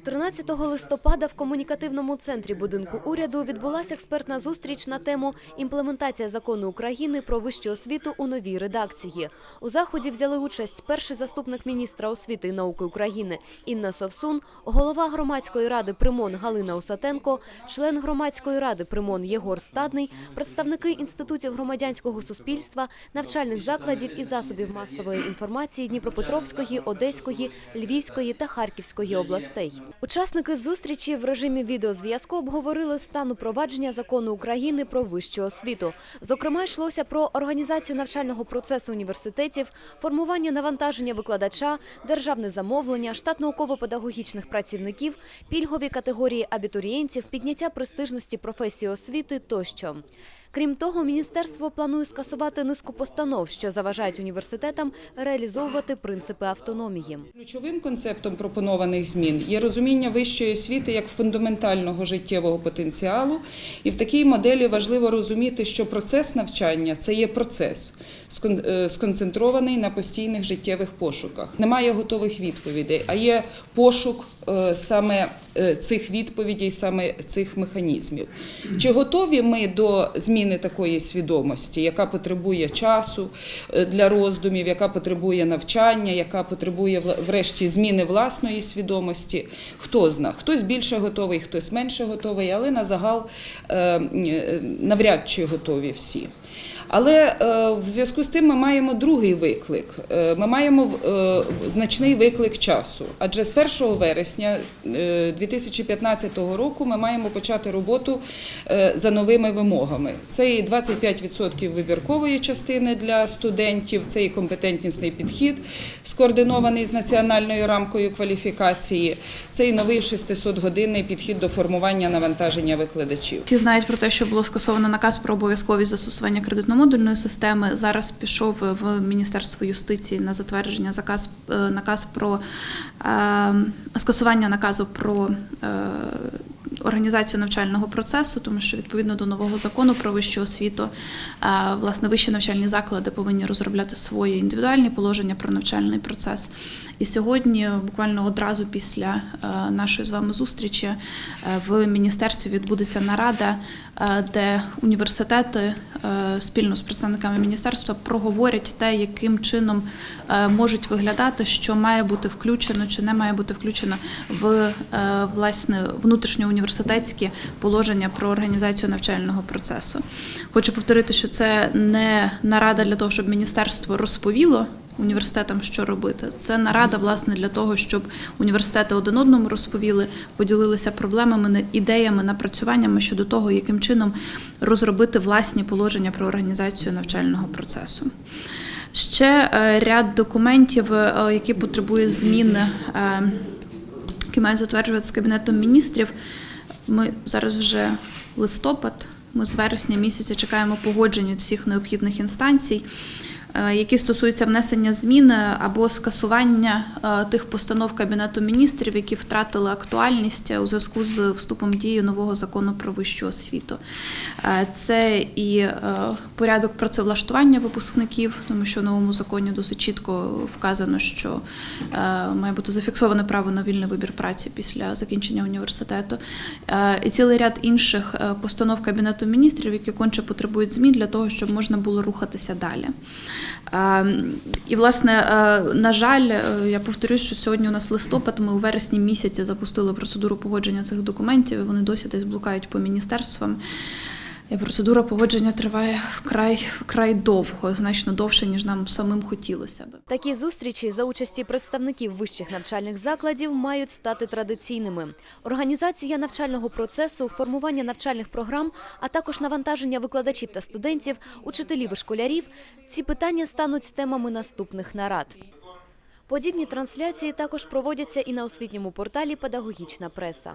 13 листопада в комунікативному центрі будинку уряду відбулася експертна зустріч на тему імплементація закону України про вищу освіту у новій редакції. У заході взяли участь перший заступник міністра освіти і науки України Інна Совсун, голова громадської ради Примон Галина Усатенко, член громадської ради Примон Єгор Стадний, представники інститутів громадянського суспільства, навчальних закладів і засобів масової інформації Дніпропетровської, Одеської, Львівської та Харківської областей. Учасники зустрічі в режимі відеозв'язку обговорили стан упровадження закону України про вищу освіту. Зокрема, йшлося про організацію навчального процесу університетів, формування навантаження викладача, державне замовлення, штат науково-педагогічних працівників, пільгові категорії абітурієнтів, підняття престижності професії освіти тощо. Крім того, міністерство планує скасувати низку постанов, що заважають університетам реалізовувати принципи автономії. Ключовим концептом пропонованих змін є розуміння вищої освіти як фундаментального життєвого потенціалу, і в такій моделі важливо розуміти, що процес навчання це є процес, е, сконцентрований на постійних життєвих пошуках. Немає готових відповідей, а є пошук е, саме е, цих відповідей, саме цих механізмів. Чи готові ми до зміни такої свідомості, яка потребує часу е, для роздумів, яка потребує навчання, яка потребує врешті зміни власної свідомості? Хто зна? Хтось більше готовий, хтось менше готовий, але на загал е, е, навряд чи готові всі. Але е, в зв'язку з цим ми маємо другий виклик. Е, Ми маємо е, значний виклик часу. Адже з 1 вересня е, 2015 року ми маємо почати роботу за новими вимогами. Це і 25% вибіркової частини для студентів, це і компетентнісний підхід, скоординований з національною рамкою кваліфікації, це і новий 600-годинний підхід до формування навантаження викладачів. Всі знають про те, що було скасовано наказ про обов'язковість застосування кредитно-модульної системи. Зараз пішов в Міністерство юстиції на затвердження заказ е, наказ про е, скасування наказу про е, організацію навчального процесу, тому що відповідно до нового закону про вищу освіту, е, власне, вищі навчальні заклади повинні розробляти свої індивідуальні положення про навчальний процес. І сьогодні, буквально одразу після нашої з вами зустрічі, в міністерстві відбудеться нарада, де університети спільно з представниками міністерства проговорять те, яким чином е, можуть виглядати, що має бути включено чи не має бути включено в е, власне внутрішньоуніверситетські положення про організацію навчального процесу. Хочу повторити, що це не нарада для того, щоб міністерство розповіло університетам, що робити. Це нарада, власне, для того, щоб університети один одному розповіли, поділилися проблемами, ідеями, напрацюваннями щодо того, яким чином розробити власні положення про організацію навчального процесу. Ще е, ряд документів, е, які потребує зміни, е, які мають затверджувати з кабінетом міністрів. Ми зараз вже листопад. Ми з вересня місяця чекаємо погодження від всіх необхідних інстанцій, які стосуються внесення змін е, або скасування е, тих постанов Кабінету міністрів, які втратили актуальність у зв'язку з вступом в дію нового закону про вищу освіту. Е, Це і е, порядок працевлаштування випускників, тому що в новому законі досить чітко вказано, що е, має бути зафіксоване право на вільний вибір праці після закінчення університету. Е, І цілий ряд інших е, постанов Кабінету міністрів, які конче потребують змін для того, щоб можна було рухатися далі. Е, І, власне, е, на жаль, е, я повторюсь, що сьогодні у нас листопад, ми у вересні місяці запустили процедуру погодження цих документів, і вони досі десь блукають по міністерствам. Процедура погодження триває вкрай вкрай довго, значно довше, ніж нам самим хотілося би. Такі зустрічі за участі представників вищих навчальних закладів мають стати традиційними. Організація навчального процесу, формування навчальних програм, а також навантаження викладачів та студентів, учителів і школярів – ці питання стануть темами наступних нарад. Подібні трансляції також проводяться і на освітньому порталі Педагогічна преса.